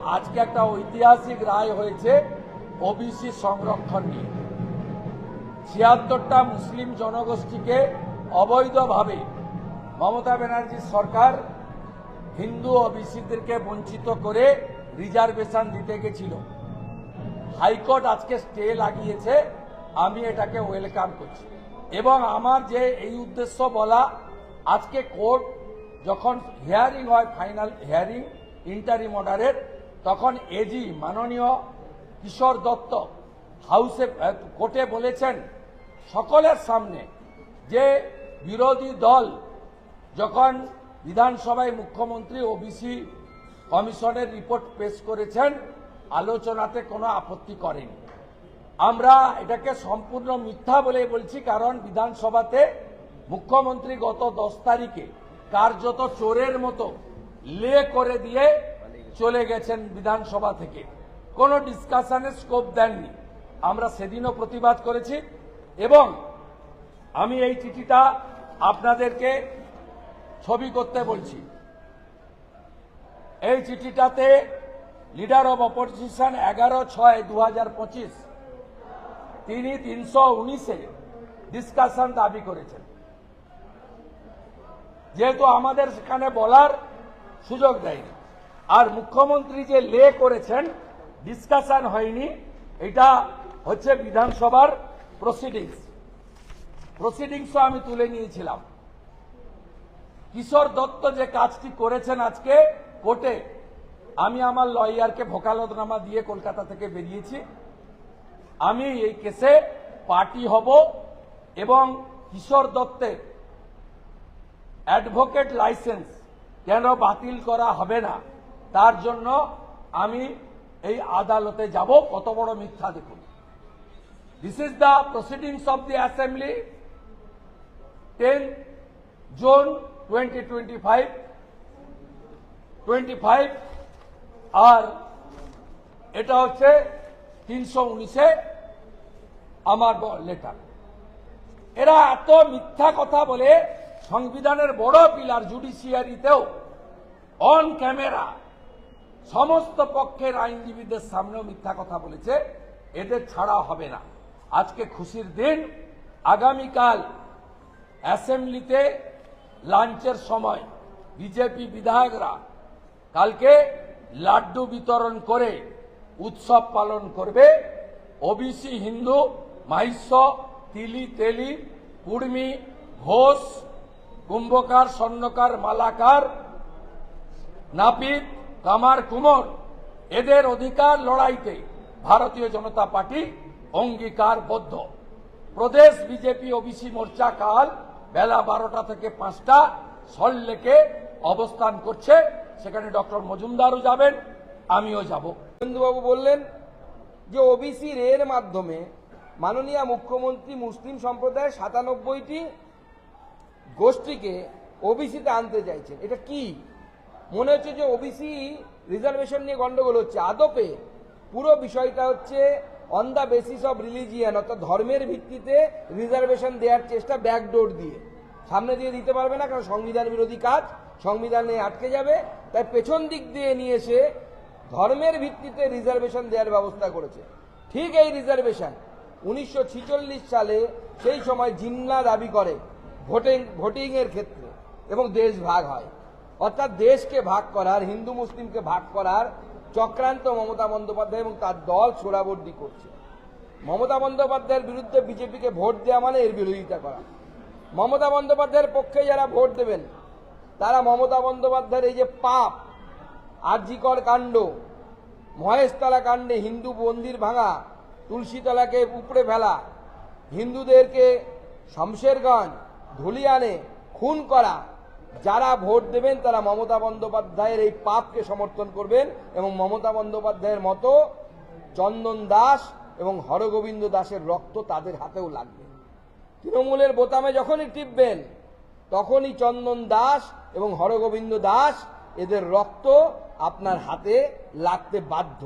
আজকে একটা ঐতিহাসিক রায় হয়েছে ওবিসি সংরক্ষণ নিয়ে। ছিয়াত্তরটা মুসলিম জনগোষ্ঠীকে অবৈধভাবে মমতা ব্যানার্জির সরকার হিন্দু ওবিসিদেরকে বঞ্চিত করে রিজার্ভেশন দিতে গেছিল। হাইকোর্ট আজকে স্টে লাগিয়েছে, আমি এটাকে ওয়েলকাম করছি। এবং আমার যে এই উদ্দেশ্য বলা, আজকে কোর্ট যখন হিয়ারিং হয় ফাইনাল হিয়ারিং ইন্টারিম অর্ডারের তখন এজি মাননীয় কিশোর দত্ত হাউসে কোর্টে বলেছেন, সকলের সামনে যে বিরোধী দল যখন বিধানসভায় মুখ্যমন্ত্রী ওবিসি কমিশনের রিপোর্ট পেশ করেছেন, আলোচনাতে কোনো আপত্তি করেনি। আমরা এটাকে সম্পূর্ণ মিথ্যা বলে বলছি, কারণ বিধানসভাতে মুখ্যমন্ত্রী গত দশ তারিখে কার্যত চোরের মতো লে করে দিয়ে চলে গেছেন বিধানসভা থেকে। কোনো ডিসকাশনের স্কোপ দেননি। আমরা সেদিনও প্রতিবাদ করেছি এবং আমি এই চিঠিটা আপনাদেরকে ছবি করতে বলছি। এই চিঠিটাতে লিডার অব অপোজিশন এগারো ছয় দু তিনি তিনশো উনিশে ডিসকাশন দাবি করেছেন। যেহেতু আমাদের সেখানে বলার সুযোগ দেয়নি। আর মুখ্যমন্ত্রী যে লে করেছেন ডিসকাশন হয়নি, এটা হচ্ছে বিধানসভার প্রসিডিংস প্রসিডিংসও আমি তুলে নিয়েছিলাম। কিশোর দত্ত যে কাজটি করেছেন আজকে কোর্টে, আমি আমার লয়ারকে ভোকালতনামা দিয়ে কলকাতা থেকে বেরিয়েছি। আমি এই কেসে পার্টি হব এবং কিশোর দত্তের অ্যাডভোকেট লাইসেন্স কেন বাতিল করা হবে না? তার জন্য আমি এই আদালতে যাব। কত বড় মিথ্যা দেখুন। This is the proceedings of the assembly ten June twenty twenty five twenty five আর এটা হচ্ছে তিনশো উনিশে আমার লেটার এরা এত মিথ্যা কথা বলে, সংবিধানের বড় পিলার জুডিশিয়ারিতেও অন ক্যামেরা সমস্ত পক্ষের আইনজীবীদের সামনেও মিথ্যা কথা বলেছে, এদের ছাড়া হবে না। আজকে খুশির দিন, আগামীকাল অ্যাসেম্বলিতে লাঞ্চের সময় বিজেপি বিধায়করা কালকে লাড্ডু বিতরণ করে উৎসব পালন করবে। ওবিসি, হিন্দু, মাহিষ্য, তিলি, তেলি কুর্মি ঘোষ, কুম্ভকার, স্বর্ণকার, মালাকার, নাপিত কামার কুমোর, এদের অধিকার লড়াইতে ভারতীয় জনতা পার্টি অঙ্গীকারবদ্ধ। প্রদেশ বিজেপি ওবিসি মোর্চা কাল বেলা বারোটা থেকে পাঁচটা সল্লেকে অবস্থান করছে। সেখানে ডক্টর মজুমদারও যাবেন, আমিও যাব। নরেন্দ্রবাবু বললেন যে ওবিসি এর মাধ্যমে মাননীয় মুখ্যমন্ত্রী মুসলিম সম্প্রদায়ের সাতানব্বইটি গোষ্ঠীকে ওবিসিতে আনতে চাইছেন। এটা কি? মনে হচ্ছে যে ওবিসি রিজার্ভেশন নিয়ে গন্ডগোল হচ্ছে। আদপে পুরো বিষয়টা হচ্ছে on the basis of religion অর্থাৎ ধর্মের ভিত্তিতে রিজার্ভেশন দেওয়ার চেষ্টা ব্যাকডোর দিয়ে। সামনে দিয়ে দিতে পারবে না, কারণ সংবিধান বিরোধী কাজ, সংবিধানে আটকে যাবে। তাই পেছন দিক দিয়ে নিয়ে এসে ধর্মের ভিত্তিতে রিজার্ভেশন দেওয়ার ব্যবস্থা করেছে। ঠিক এই রিজার্ভেশন উনিশশো ছেচল্লিশ সালে সেই সময় জিন্না দাবি করে ভোটিং, ভোটিংয়ের ক্ষেত্রে এবং দেশ ভাগ হয়। অর্থাৎ দেশকে ভাগ করার, হিন্দু মুসলিমকে ভাগ করার চক্রান্ত মমতা বন্দ্যোপাধ্যায় এবং তার দল ছোড়াবর্দি করছে। মমতা বন্দ্যোপাধ্যায়ের বিরুদ্ধে বিজেপিকে ভোট দেওয়া মানে এর বিরোধিতা করা। মমতা বন্দ্যোপাধ্যায়ের পক্ষে যারা ভোট দেবেন, তারা মমতা বন্দ্যোপাধ্যায়ের এই যে পাপ, আরজিকর কাণ্ড, মহেশতলা কাণ্ডে হিন্দু মন্দির ভাঙা, তুলসীতলাকে উপড়ে ফেলা, হিন্দুদেরকে শমশেরগঞ্জ ধুলিয়ানে খুন করা যারা ভোট দেবেন তারা মমতা বন্দ্যোপাধ্যায়ের এই পাপকে সমর্থন করবেন এবং মমতা বন্দ্যোপাধ্যায়ের মতো চন্দন দাস এবং হরগোবিন্দ দাসের রক্ত তাদের হাতেও লাগবে। তৃণমূলের বোতামে যখনই টিপবেন, তখনই চন্দন দাস এবং হরগোবিন্দ দাস এদের রক্ত আপনার হাতে লাগতে বাধ্য।